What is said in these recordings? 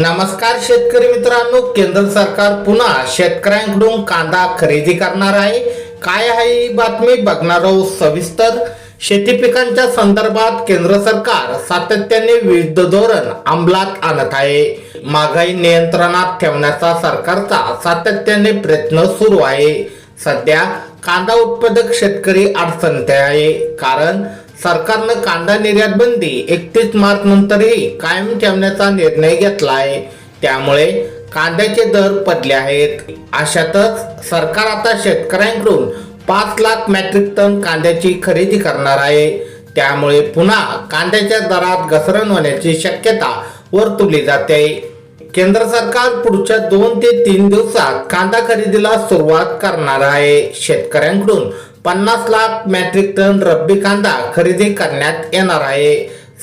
नमस्कार शेतकरी मित्रांनो केंद्र सरकार पुन्हा शेतकऱ्यांकडून कांदा खरेदी करणार आहे. काय आहे ही बातमी बघणार आहोत सविस्तर. शेती पिकांच्या संदर्भात केंद्र सरकार सातत्याने विविध धोरण अंमलात आणत आहे. महागाई नियंत्रणात ठेवण्याचा सरकारचा सातत्याने प्रयत्न सुरू आहे. सध्या कांदा उत्पादक शेतकरी अडचणीत आहे. कारण सरकारनं कांदा निर्यात बंदी एकतीस मार्च नंतरही कायम ठेवण्याचा निर्णय घेतला आहे त्यामुळे कांद्याचे दर पडले आहेत. अशातच सरकार आता शेतकऱ्यांकडून पाच लाख मेट्रिक टन कांद्याची खरेदी करणार आहे. त्यामुळे पुन्हा कांद्याच्या दरात घसरण होण्याची शक्यता वर्तवली जाते. केंद्र सरकार पुढच्या दोन ते तीन दिवसात कांदा खरेदीला सुरुवात करणार आहे. शेतकऱ्यांकडून पन्नास लाख मेट्रिक टन रब्बी कांदा खरेदी करण्यात येणार आहे.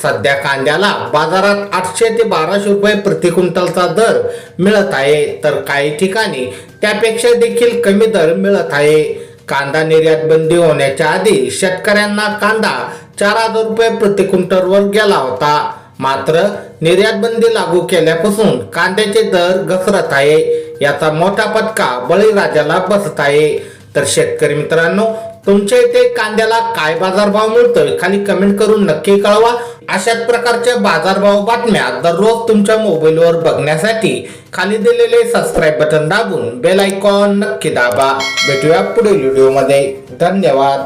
सध्या कांद्याला बाजारात आठशे ते बाराशे रुपये प्रति क्विंटलचा दर मिळत आहे. तर काही ठिकाणी त्यापेक्षा देखील कमी दर मिळत आहे. कांदा निर्यात बंदी होण्याच्या आधी शेतकऱ्यांना कांदा चार हजार रुपये प्रति क्विंटलवर गेला होता. मात्र निर्यात बंदी लागू केल्यापासून कांद्याचे दर घसरत आहे. याचा मोठा फटका बळीराजाला बसत आहे. तर शेतकरी मित्रांनो तुमच्या इथे कांद्याला काय बाजारभाव मिळतोय? खाली कमेंट करून नक्की कळवा. अशाच प्रकारच्या बाजारभाव बातम्या दररोज तुमच्या मोबाईलवर बघण्यासाठी खाली दिलेले सबस्क्राईब बटन दाबून बेल आयकॉन नक्की दाबा. भेटूया पुढील व्हिडिओमध्ये धन्यवाद.